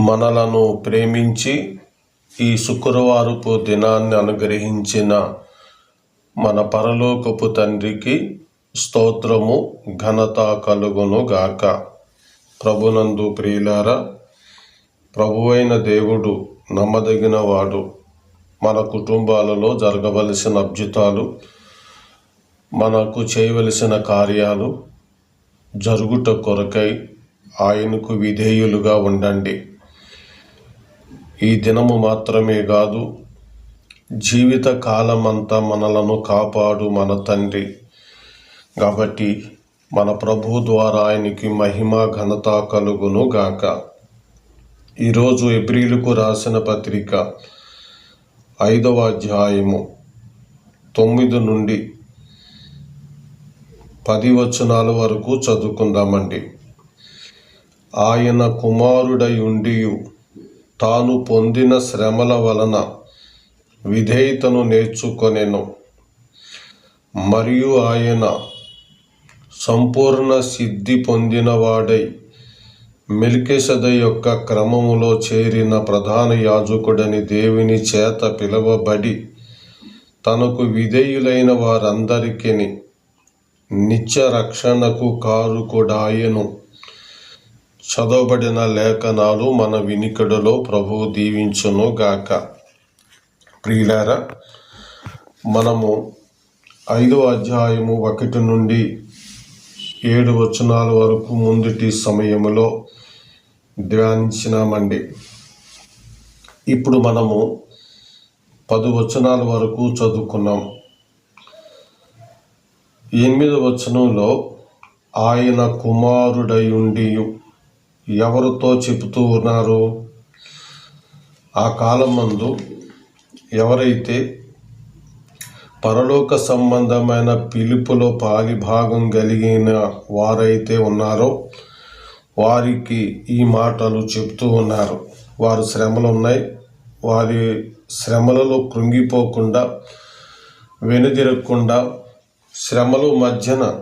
మనలను ప్రేమించి ఈ శుక్రవారపు దినాన్ని అనుగ్రహించిన మన పరలోకపు తండ్రికి స్తోత్రము ఘనత కలుగును గాక ప్రభునందు ప్రియులారా ప్రభువైన దేవుడు నమ్మదగిన వాడు మన కుటుంబాలలో జరగవలసిన అద్భుతాలు మనకు చేయవలసిన కార్యాలు జరుగుట కొరకై ఆయనకు విధేయులుగా ఉండండి. ఈ దినము మాత్రమే కాదు జీవిత కాలమంతా మనలను కాపాడు మన తండ్రి. కాబట్టి మన ప్రభు ద్వారా ఆయనకి మహిమ ఘనత కలుగును గాక. ఈరోజు ఏప్రిల్కు రాసిన పత్రిక ఐదవ అధ్యాయము తొమ్మిది నుండి పది వచనాల వరకు చదువుకుందామండి. ఆయన కుమారుడై ఉండియు తాను పొందిన శ్రమల వలన విధేయతను నేర్చుకొనెను. మరియు ఆయన సంపూర్ణ సిద్ధి పొందినవాడై మెల్కెసద యొక్క క్రమములో చేరిన ప్రధాన యాజకుడని దేవుని చేత పిలువబడి తనకు విధేయులైన వారందరికీ నిత్య రక్షణకు కారుకుడాయను. చదవబడిన లేఖనాలు మన వినికిడిలో ప్రభువు దీవించును గాక. ప్రియులారా మనము ఐదో అధ్యాయము ఒకటి నుండి ఏడు వచనాల వరకు ముందుటి సమయంలో ధ్యానించినామండి. ఇప్పుడు మనము పది వచనాల వరకు చదువుకున్నాం. ఎనిమిది వచనంలో ఆయన కుమారుడై ఉండియు ఎవరితో చెబుతూ ఉన్నారు ఆ కాలం మందు ఎవరైతే పరలోక సంబంధమైన పిలుపులో పాలిభాగం కలిగిన వారైతే ఉన్నారో వారికి ఈ మాటలు చెప్తూ ఉన్నారు. వారు శ్రమలు ఉన్నాయి వారి శ్రమలలో కృంగిపోకుండా వెనుదిరగకుండా శ్రమలు మధ్యన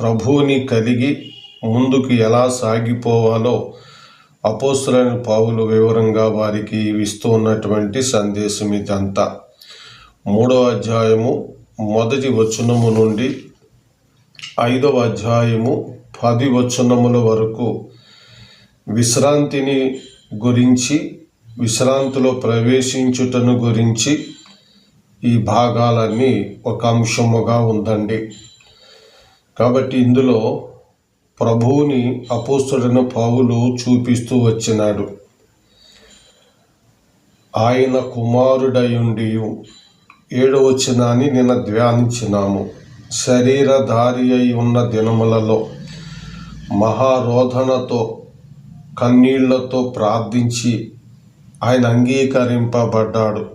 ప్రభువుని కలిగి ముందుకు ఎలా సాగిపోవాలో అపోస్తులైన పావులు వివరంగా వారికి ఇస్తూ ఉన్నటువంటి సందేశం ఇదంతా. మూడవ అధ్యాయము మొదటి వచనము నుండి ఐదవ అధ్యాయము పది వచనముల వరకు విశ్రాంతిని గురించి విశ్రాంతిలో ప్రవేశించుటను గురించి ఈ భాగాలన్నీ ఒక అంశముగా ఉందండి. కాబట్టి ఇందులో ప్రభువుని అపోస్తుడైన పావులు చూపిస్తూ వచ్చినాడు. ఆయన కుమారుడయుండి ఏడవచనాన్ని నిన్న ధ్యానించినాము. శరీరధారి అయి ఉన్న దినములలో మహారోధనతో కన్నీళ్ళతో ప్రార్థించి ఆయన అంగీకరింపబడ్డాడు.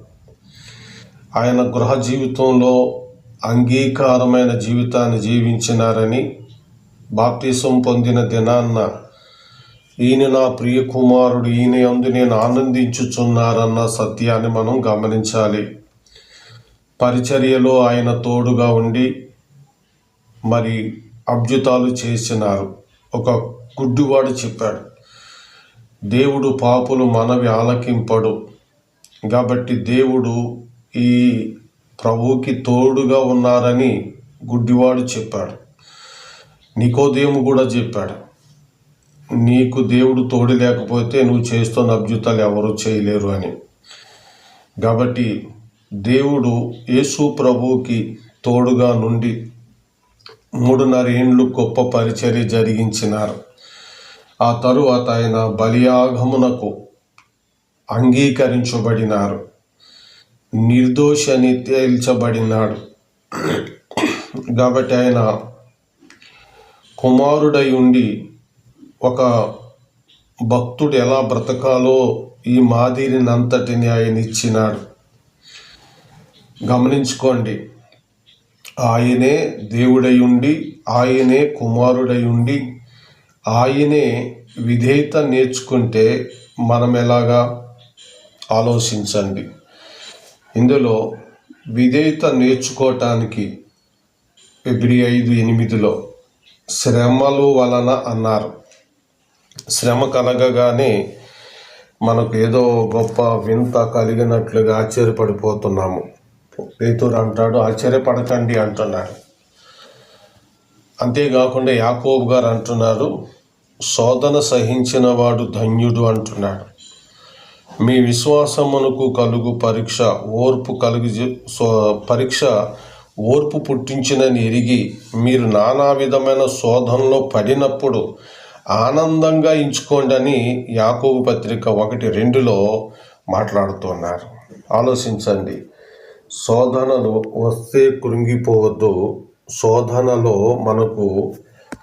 ఆయన గృహ జీవితంలో అంగీకారమైన జీవితాన్ని జీవించినారని బాప్తీసం పొందిన దినాన్న ఈయన నా ప్రియ కుమారుడు ఈయన అందు నేను ఆనందించుచున్నారన్న సత్యాన్ని మనం గమనించాలి. పరిచర్యలో ఆయన తోడుగా ఉండి మరి అభ్యుతాలు చేసినారు. ఒక గుడ్డివాడు చెప్పాడు దేవుడు పాపులు మనవి ఆలకింపడు. కాబట్టి దేవుడు ఈ ప్రభువుకి తోడుగా ఉన్నారని గుడ్డివాడు చెప్పాడు. నికోదేము కూడా చెప్పాడు. నీకు దేవుడు తోడు లేకపోతే నువ్వు చేస్తున్న అభ్యుతాలు ఎవరు చేయలేరు అని. కాబట్టి దేవుడు యేసు ప్రభువుకి తోడుగా నుండి మూడున్నర ఏండ్లు గొప్ప పరిచర్య జరిగించినారు. ఆ తరువాత ఆయన బలియాగమునకు అంగీకరించబడినారు. నిర్దోష అని తేల్చబడినాడు. కాబట్టి ఆయన కుమారుడై ఉండి ఒక భక్తుడు ఎలా బ్రతకాలో ఈ మాదిరినంతటిని ఆయన ఇచ్చినాడు. గమనించుకోండి. ఆయనే దేవుడై ఉండి ఆయనే కుమారుడై ఉండి ఆయనే విధేయత నేర్చుకుంటే మనం ఎలాగా? ఆలోచించండి. ఇందులో విధేయత నేర్చుకోవటానికి ఫిబ్రి ఐదు ఎనిమిదిలో శ్రమలు వలన అన్నారు. శ్రమ కలగగానే మనకు ఏదో గొప్ప వింత కలిగినట్లుగా ఆశ్చర్యపడిపోతున్నాము. పేతురు అంటాడు ఆశ్చర్యపడకండి అంటున్నాడు. అంతేకాకుండా యాకోబ్ గారు అంటున్నారు శోధన సహించిన వాడు ధన్యుడు అంటున్నాడు. మీ విశ్వాసమునకు కలుగు పరీక్ష ఓర్పు కలుగు పరీక్ష ఓర్పు పుట్టించినని ఎరిగి మీరు నానా విధమైన శోధనలో పడినప్పుడు ఆనందంగా ఎంచుకోండి అని యాకోబు పత్రిక ఒకటి రెండులో మాట్లాడుతున్నారు. ఆలోచించండి. శోధనలు వస్తే కృంగిపోవద్దు. శోధనలో మనకు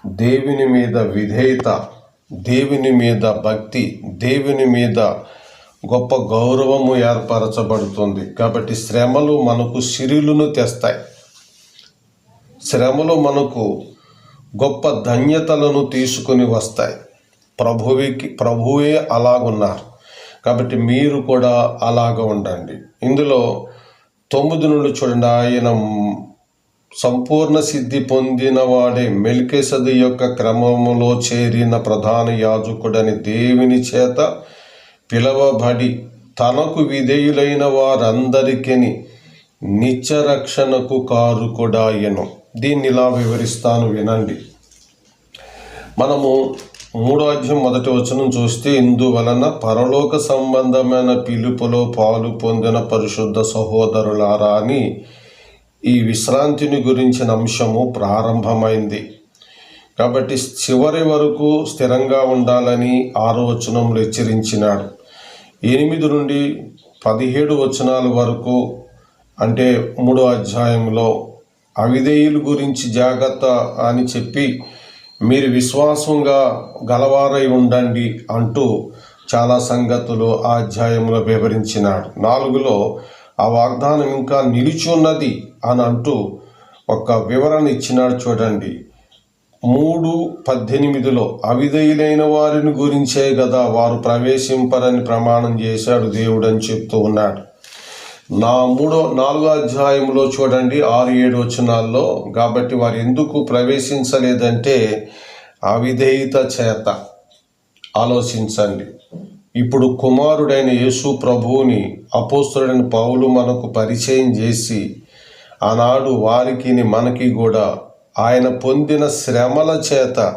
దేవుని మీద విధేయత దేవుని మీద భక్తి దేవుని మీద గొప్ప గౌరవము ఏర్పరచబడుతుంది. కాబట్టి శ్రమలు మనకు సిరులను తెస్తాయి. శ్రమలు మనకు గొప్ప ధన్యతలను తీసుకుని వస్తాయి. ప్రభువికి ప్రభువే అలాగున్నారు. కాబట్టి మీరు కూడా అలాగ ఉండండి. ఇందులో తొమ్మిది నుండి చూడండి. ఆయన సంపూర్ణ సిద్ధి పొందిన వాడే మెల్కెసది యొక్క క్రమములో చేరిన ప్రధాన యాజకుడని దేవుని చేత పిలవబడి తనకు విధేయులైన వారందరికీ నిత్యరక్షణకు కారుకుడాయను దీన్ని ఇలా వివరిస్తాను వినండి. మనము మూడో అధ్యాయం మొదటి వచనం చూస్తే ఇందువలన పరలోక సంబంధమైన పిలుపులో పాలు పొందిన పరిశుద్ధ సహోదరులారా అని ఈ విశ్రాంతిని గురించిన అంశము ప్రారంభమైంది. కాబట్టి చివరి వరకు స్థిరంగా ఉండాలని ఆరో వచనంలో హెచ్చరించినాడు. ఎనిమిది నుండి పదిహేడు వచనాల వరకు అంటే మూడో అధ్యాయంలో అవిధేయుల గురించి జాగ్రత్త అని చెప్పి మీరు విశ్వాసంగా గలవారై ఉండండి అంటూ చాలా సంగతులు ఆ అధ్యాయంలో వివరించినాడు. నాలుగులో ఆ వాగ్దానం ఇంకా నిలిచున్నది అని అంటూ ఒక వివరణ ఇచ్చినాడు చూడండి. మూడు పద్దెనిమిదిలో అవిధేయులైన వారిని గురించే కదా వారు ప్రవేశింపరని ప్రమాణం చేశాడు దేవుడు అని చెప్తూ ఉన్నాడు. నా మూడో నాలుగో అధ్యాయంలో చూడండి ఆరు ఏడు వచనాల్లో కాబట్టి వారు ఎందుకు ప్రవేశించలేదంటే అవిధేయత చేత. ఆలోచించండి. ఇప్పుడు కుమారుడైన యేసు ప్రభువుని అపోస్తుడైన పౌలు మనకు పరిచయం చేసి ఆనాడు వారికి మనకి కూడా ఆయన పొందిన శ్రమల చేత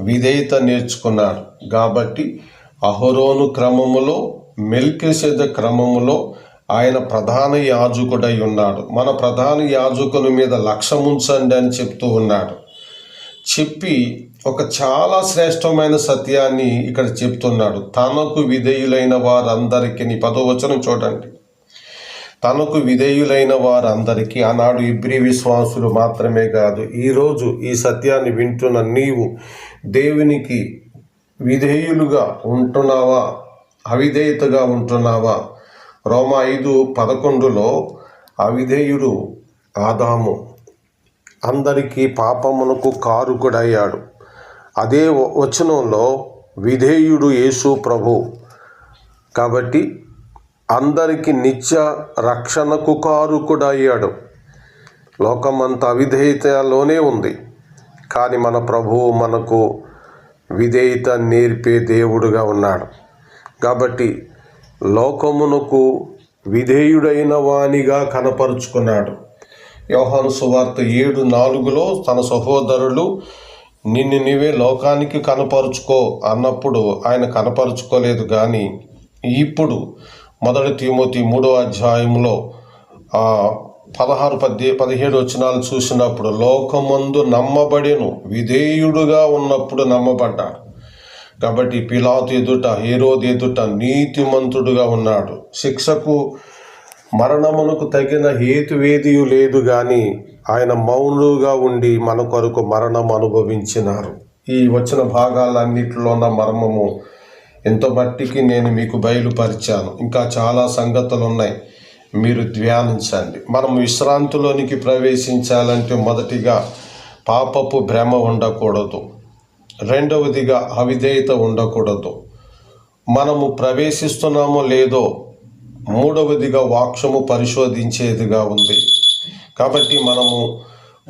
విధేయత నేర్చుకున్నారు. కాబట్టి అహరోను క్రమములో మెల్కిసేద క్రమములో ఆయన ప్రధాన యాజకుడై ఉన్నాడు. మన ప్రధాన యాజకుని మీద లక్ష్యం ఉంచండి అని చెప్తూ ఉన్నాడు. చెప్పి ఒక చాలా శ్రేష్టమైన సత్యాన్ని ఇక్కడ చెప్తున్నాడు. తనకు విధేయులైన వారందరికీ పదవచనం చూడండి. తనకు విధేయులైన వారందరికీ ఆనాడు ఇబ్రి విశ్వాసులు మాత్రమే కాదు ఈరోజు ఈ సత్యాన్ని వింటున్న నీవు దేవునికి విధేయులుగా ఉంటున్నావా? అవిధేయతగా ఉంటున్నావా? రోమ ఐదు పదకొండులో అవిధేయుడు ఆదాము అందరికీ పాపమునకు కారుకుడయ్యాడు. అదే వచనంలో విధేయుడు యేసు ప్రభు. కాబట్టి అందరికి నిత్య రక్షణకు కారుకుడయ్యాడు. లోకమంతా అవిధేయతలోనే ఉంది. కానీ మన ప్రభువు మనకు విధేయత నేర్పే దేవుడుగా ఉన్నాడు. కాబట్టి లోకమునకు విధేయుడైన వానిగా కనపరుచుకున్నాడు. యోహాను సువార్త ఏడు నాలుగులో తన సహోదరులు నిన్ను నీవే లోకానికి కనపరుచుకో అన్నప్పుడు ఆయన కనపరుచుకోలేదు కానీ ఇప్పుడు మొదటి తిమోతి మూడో అధ్యాయంలో పదహారు పద్దె పదిహేడు వచనాలు చూసినప్పుడు లోకమందు నమ్మబడేను విధేయుడుగా ఉన్నప్పుడు నమ్మబడ్డాడు. కాబట్టి పిలాతు ఎదుట హీరోది ఎదుట నీతిమంతుడుగా ఉన్నాడు. శిక్షకు మరణమునకు తగిన హేతువేదియు లేదు కానీ ఆయన మౌనుగా ఉండి మన కొరకు మరణం అనుభవించినారు. ఈ వచ్చిన భాగాలన్నిటిలో ఉన్న మర్మము ఎంత మట్టికి నేను మీకు బయలుపరిచాను. ఇంకా చాలా సంగతులు ఉన్నాయి మీరు ధ్యానించండి. మనం విశ్రాంతిలోనికి ప్రవేశించాలంటే మొదటిగా పాపపు భ్రమ ఉండకూడదు. రెండవదిగా అవిధేయత ఉండకూడదు. మనము ప్రవేశిస్తున్నామో లేదో మూడవదిగా వాక్షము పరిశోధించేదిగా ఉంది. కాబట్టి మనము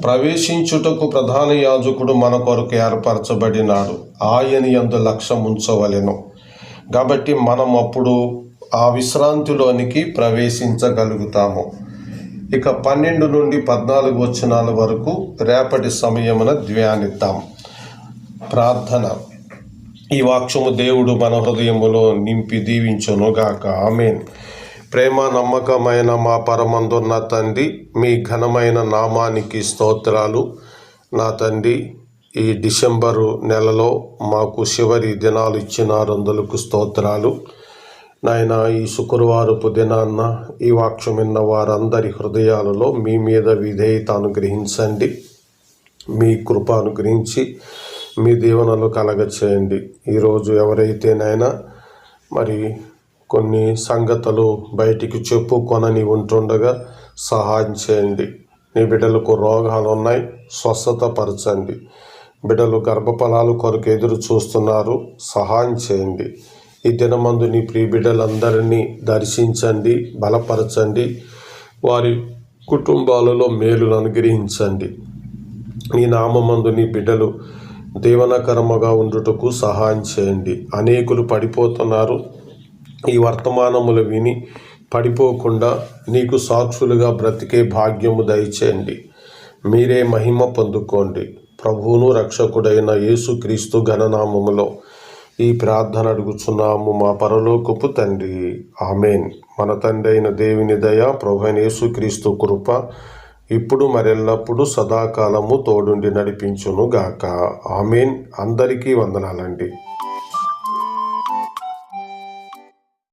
ప్రవేశించుటకు ప్రధాన యాజకుడు మన కొరకు ఏర్పరచబడినాడు. ఆయన ఎందు లక్ష్యం ఉంచవలెను. కాబట్టి మనం అప్పుడు ఆ విశ్రాంతిలోనికి ప్రవేశించగలుగుతాము. ఇక పన్నెండు నుండి పద్నాలుగు వచనాల వరకు రేపటి సమయమున ధ్యానిద్దాం. ప్రార్థన. ఈ వాక్యము దేవుడు మన హృదయములో నింపి దీవించునుగాక. ఆమెన్. ప్రేమ నమ్మకమైన మా పరమందున్న తండ్రి మీ ఘనమైన నామానికి స్తోత్రాలు. నా తండ్రి ఈ డిసెంబరు నెలలో మాకు చివరి దినాలు ఇచ్చిన రందులకు స్తోత్రాలు. నాయన ఈ శుక్రవారపు దినాన్న ఈ వాక్యం విన్న వారందరి హృదయాలలో మీ మీద విధేయత అనుగ్రహించండి. మీ కృప అనుగ్రహించి మీ దీవెనలు కలగచేయండి. ఈరోజు ఎవరైతేనైనా మరి కొన్ని సంగతులు బయటికి చెప్పుకొనని ఉంటుండగా సహాయం చేయండి. నీ బిడ్డలకు రోగాలు ఉన్నాయి స్వస్థత పరచండి బిడ్డలు గర్భఫలాలు కొరకు ఎదురు చూస్తున్నారు సహాయం చేయండి. ఈ దినమందు నీ ప్రియ బిడ్డలందరినీ దర్శించండి బలపరచండి వారి కుటుంబాలలో మేలును అనుగ్రహించండి. నీ నామందు నీ బిడ్డలు దీవనకరముగా ఉండుటకు సహాయం చేయండి. అనేకులు పడిపోతున్నారు. ఈ వర్తమానములు విని పడిపోకుండా నీకు సాక్షులుగా బ్రతికే భాగ్యము దయచేయండి. మీరే మహిమ పొందుకోండి. ప్రభువును రక్షకుడైన యేసుక్రీస్తు ఘననామములో ఈ ప్రార్థన అడుగుచున్నాము మా పరలోకపు తండ్రి. ఆమెన్. మన తండ్రి అయిన దేవుని దయ ప్రభు యేసుక్రీస్తు కృప ఇప్పుడు మరెల్లప్పుడు సదాకాలము తోడుండి నడిపించును గాక ఆమెన్. అందరికీ వందనాలండి.